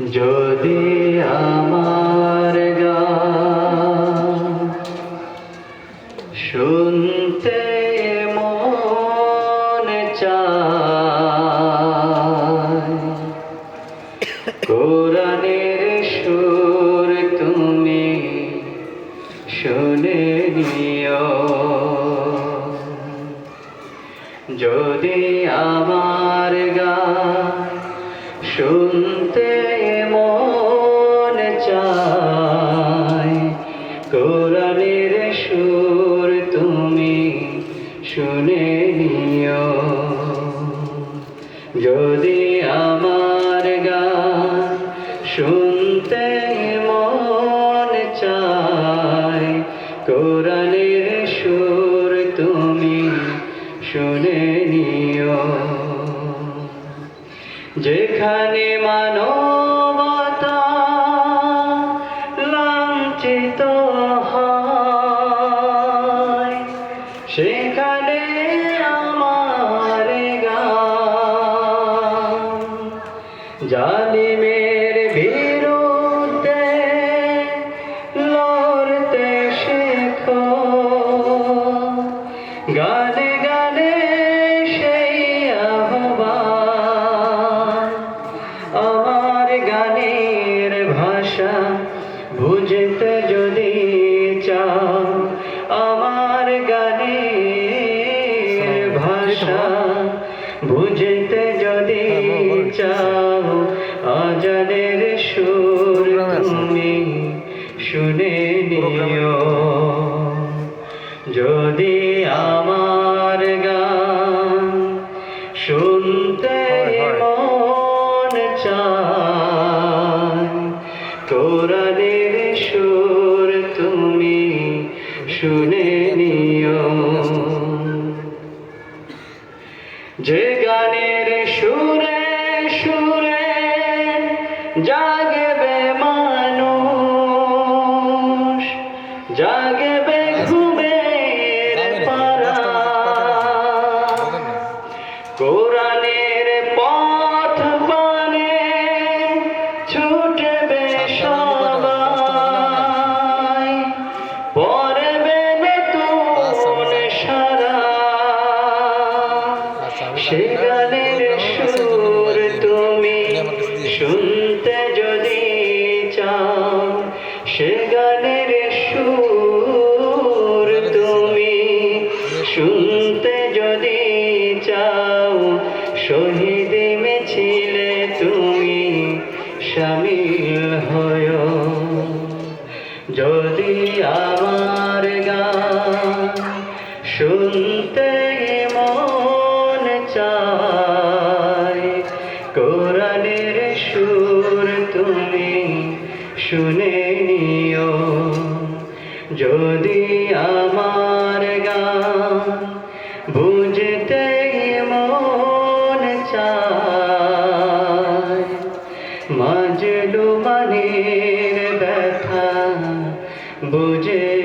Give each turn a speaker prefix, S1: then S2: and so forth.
S1: যদি আমার শুনতে মন চায় সুর তুমি শুনে নিও। যদি আমার গান শুনতে কোরআনের সুর তুমি শুনে নিও। যদি আমার গান শুনতে মন চায়, কোরআনের সুর তুমি শুনে নিও। যেখানে মানবতা জালিমের বিরুদ্ধে লড়তে শেখো। গানে গানে সেই আহ্বান। আমার গানের ভাষা বুঝতে যদি চাও আমার গানের ভাষা বুঝতে যদি চাও। শুনে নিও যদি আমার গান শুনতে মন চায় কোরআনের সুর তুমি শুনে নিও। যে গানের সুরে সুরে জাগবে শুনতে যদি চাও, শহীদ মিছিলে তুমি শামিল হয়। যদি আমার গান শুনতে মন চায়, কোরআনের সুর তুমি শুনে নিও। যদি আমার চায় মাজলু মানের ব্যথা বুঝে